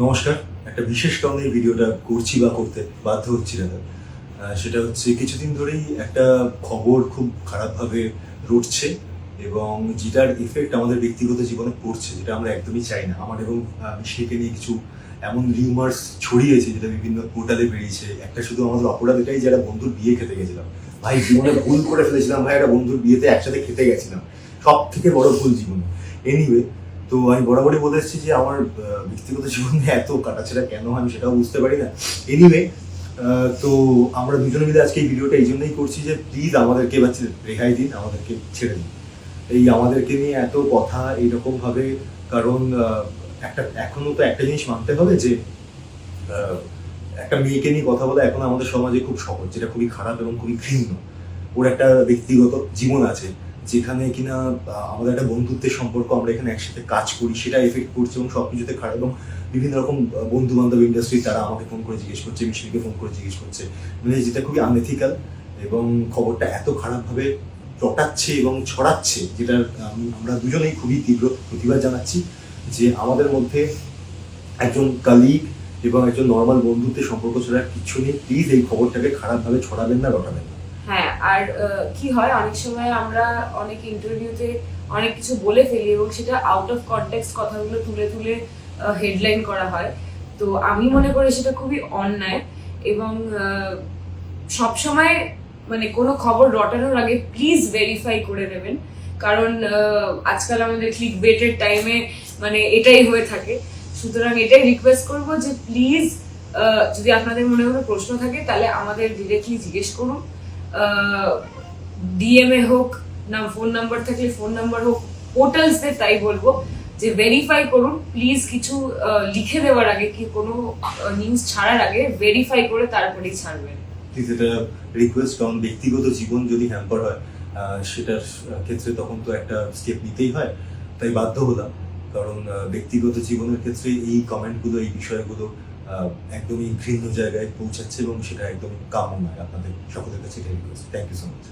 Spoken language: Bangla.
নমস্কার। একটা বিশেষ কারণে ভিডিওটা করছি বা করতে বাধ্য হচ্ছি দাদা সেটা হচ্ছে কিছুদিন ধরেই একটা খবর খুব খারাপভাবে রটছে এবং যেটার এফেক্ট আমাদের ব্যক্তিগত জীবনে পড়ছে, যেটা আমরা একদমই চাই না। আমার এবং মিষ্টিকে নিয়ে কিছু এমন রিউমার্স ছড়িয়েছে যেটা বিভিন্ন পোর্টালে বেরিয়েছে। একটা শুধু আমাদের অপরাধ, এটাই যে একটা বন্ধুর বিয়ে খেতে গেছিলাম। ভাই, জীবনে ভুল করে ফেলেছিলাম। ভাই, একটা বন্ধুর বিয়েতে একসাথে খেতে গেছিলাম। সব থেকে বড় ভুল জীবনে। এনিওয়ে তো আমি বরাবরই বলে এসেছি যে আমার ব্যক্তিগত জীবনে এত কাটাছেড়া কেন আমি সেটাও বুঝতে পারি না। এনিওয়ে তো আমরা দুজনে মিলে আজকে এই ভিডিওটা এই জন্যই করছি যে প্লিজ আমাদেরকে ছে- রেহাই দিন, আমাদেরকে ছেড়ে দিন। এই আমাদেরকে নিয়ে এত কথা এইরকম ভাবে কারণ একটা, এখনও তো একটা জিনিস মানতে হবে যে একটা মেয়েকে নিয়ে কথা বলা এখন আমাদের সমাজে খুব সহজ, যেটা খুবই খারাপ এবং খুবই ঘৃণ্য। ওর একটা ব্যক্তিগত জীবন আছে। যেখানে কিনা আমাদের একটা বন্ধুত্বের সম্পর্ক আমরা এখানে একসাথে কাজ করি সেটা এফেক্ট করছে এবং সব কিছুতে খারাপ এবং বিভিন্ন রকম বন্ধু বান্ধব ইন্ডাস্ট্রি তারা আমাকে ফোন করে জিজ্ঞেস করছে মিশিকে ফোন করে জিজ্ঞেস করছে। মানে যেটা খুবই আনএথিক্যাল এবং খবরটা এত খারাপভাবে রটাচ্ছে এবং ছড়াচ্ছে যেটা আমরা দুজনেই খুবই তীব্র প্রতিবাদ জানাচ্ছি যে আমাদের মধ্যে একজন কালিগ এবং একজন নর্মাল বন্ধুত্বের সম্পর্ক ছাড়া কিছু নেই। প্লিজ এই খবরটাকে খারাপভাবে ছড়াবেন না, রটাবেন না। আর কি হয়, অনেক সময় আমরা অনেক ইন্টারভিউতে অনেক কিছু বলে ফেলি এবং সেটা আউট অফ কনটেক্সট কথাগুলো তুলে তুলে হেডলাইন করা হয়। তো আমি মনে করি সেটা খুবই অন্যায় এবং সব সময় মানে কোনো খবর রটানোর আগে প্লিজ ভেরিফাই করে নেবেন। কারণ আজকাল আমাদের ক্লিক বেটের টাইমে মানে এটাই হয়ে থাকে। সুতরাং এটাই রিকোয়েস্ট করব যে প্লিজ যদি আপনাদের মনে কোনো প্রশ্ন থাকে তাহলে আমাদের ডিরেক্টলি জিজ্ঞেস করুন। ডিএমএ হোক, না ফোন নাম্বার থাকলে ফোন নাম্বার হোক পোর্টালসদের তাই বলব যে ভেরিফাই করুন প্লিজ কিছু লিখে দেওয়ার আগে কি কোনো নিউজ ছাড়ার আগে ভেরিফাই করে তারপরেই ছাড়বেন। প্লিজ রিকোয়েস্ট কারণ ব্যক্তিগত জীবন যদি হ্যাম্পার হয় সেটার ক্ষেত্রে তখন তো একটা স্টেপ নিতেই হয়। তাই বাধ্য হলাম। কারণ ব্যক্তিগত জীবনের ক্ষেত্রে এই কমেন্টগুলো এই বিষয়গুলো একদমই ঘৃণ্য জায়গায় পৌঁছাচ্ছে এবং সেটা একদম কাম্য নয়। আপনাদের সকলের কাছে থ্যাংক ইউ সো মাচ